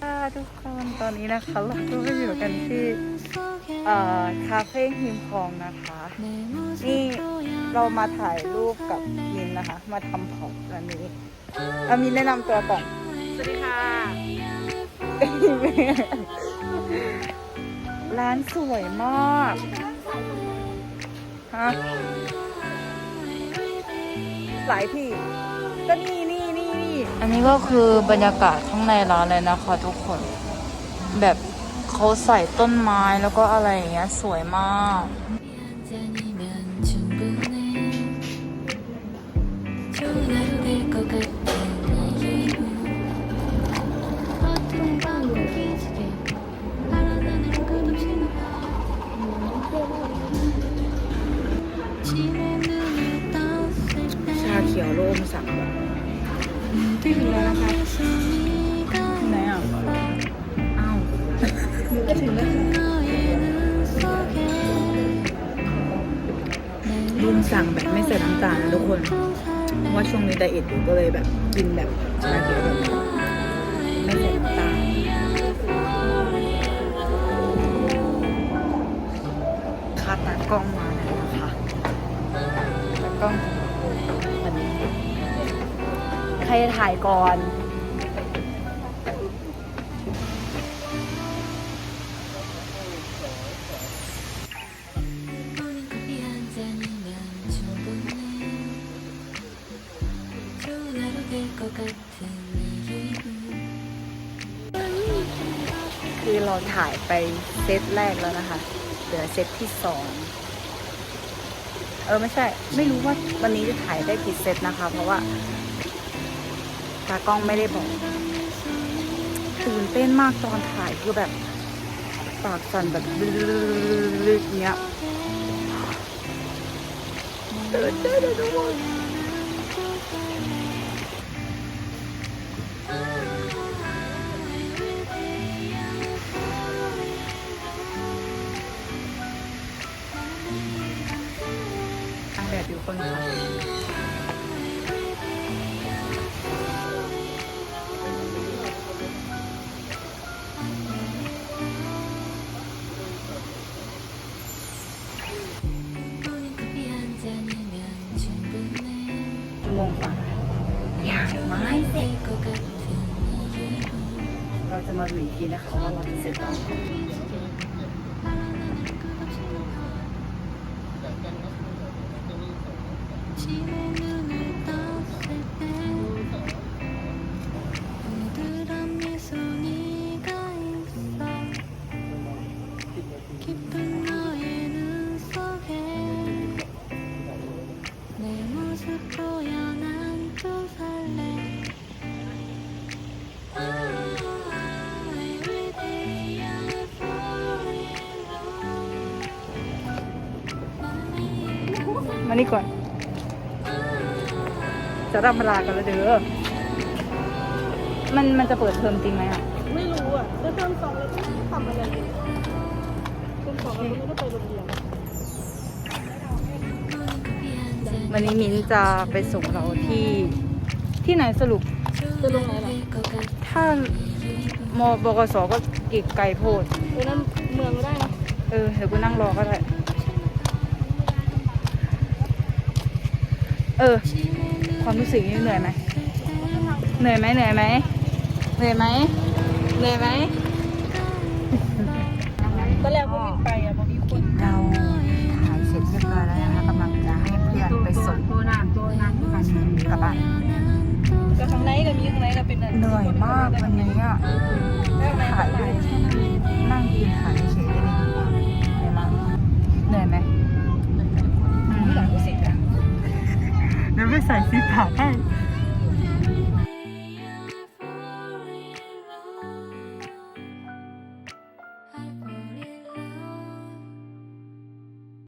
ค่ะทุกคนตอนนี้นะคะเราก็อยู่กันที่เอ่อคาเฟ่ฮิมพองนะคะ นี่เรามาถ่ายรูปกับยินนะคะ มาทำของวันนี้เอามีแนะนำตัวก่อนสวัสดีค่ะ ร้านสวยมาก ฮะหลายที่ ก็นี่นี่นี่นี่อันนี้ก็คือบรรยากาศข้างในร้านเลยนะคะทุกคน แบบเขาใส่ต้นไม้แล้วก็อะไรอย่างเงี้ยสวยมาก ขียวโรมสั่งแบบถึงแล้วนะคะไหนอะอ้าวก็ถึงแล้วรุมสั่งแบบไม่ใส่น้ำตาลนะทุกคน ว่าช่วงนี้ไดเอทอยู่ก็เลยแบบกินแบบชาเขียวแบบไม่ใส่น้ำตาลคาตากล้องมาแล้วนะคะตากล้อง ใครถ่ายก่อนคือเราถ่ายไปเซตแรกแล้วนะคะ เหลือเซตที่สอง เออไม่ใช่ ไม่รู้ว่าวันนี้จะถ่ายได้กี่เซตนะคะ เพราะว่าตากล้องไม่ได้บอก ตื่นเต้นมากตอนถ่ายคือแบบ ปากสั่นแบบลึกๆเนี้ยตื่นเต้นทุกคน 九分钟。九分钟吧。阳光明媚。我们来问一， มานี่ก่อน จะรับเวลากันแล้วเด้อ มันมันจะเปิดเทอมจริงไหมอะ ไม่รู้อะจะเทอมสองแล้วก็ทำอะไรอยู่เทอมสองเราก็ไม่ได้ไปโรงเรียนวันนี้มิ้นจะไปส่งเราที่ที่ไหนสรุป จะลงไหนล่ะถ้ามบกสก็อีกไกลโพดเออนั่นเมืองก็ได้นะ เออเดี๋ยวกูนั่งรอก็ได้ เออ ความรู้สึกนี่เหนื่อยไหมเหนื่อยไหมเหนื่อยไหมเหนื่อยไหมเหนื่อยไหมตอนแรกพวกวิ่งไปอะพอมีคนเราถ่ายเสร็จเรียบร้อยแล้วนะคะกำลังจะให้เพื่อนไปส่งตัวน้ำตัวน้ำตัวกันกลับบ้านก็ข้างในก็มีข้างในก็เป็นเหนื่อยมากวันนี้อะถ่ายไปแค่นั่งยืนถ่ายเฉยๆเลย อืมหลั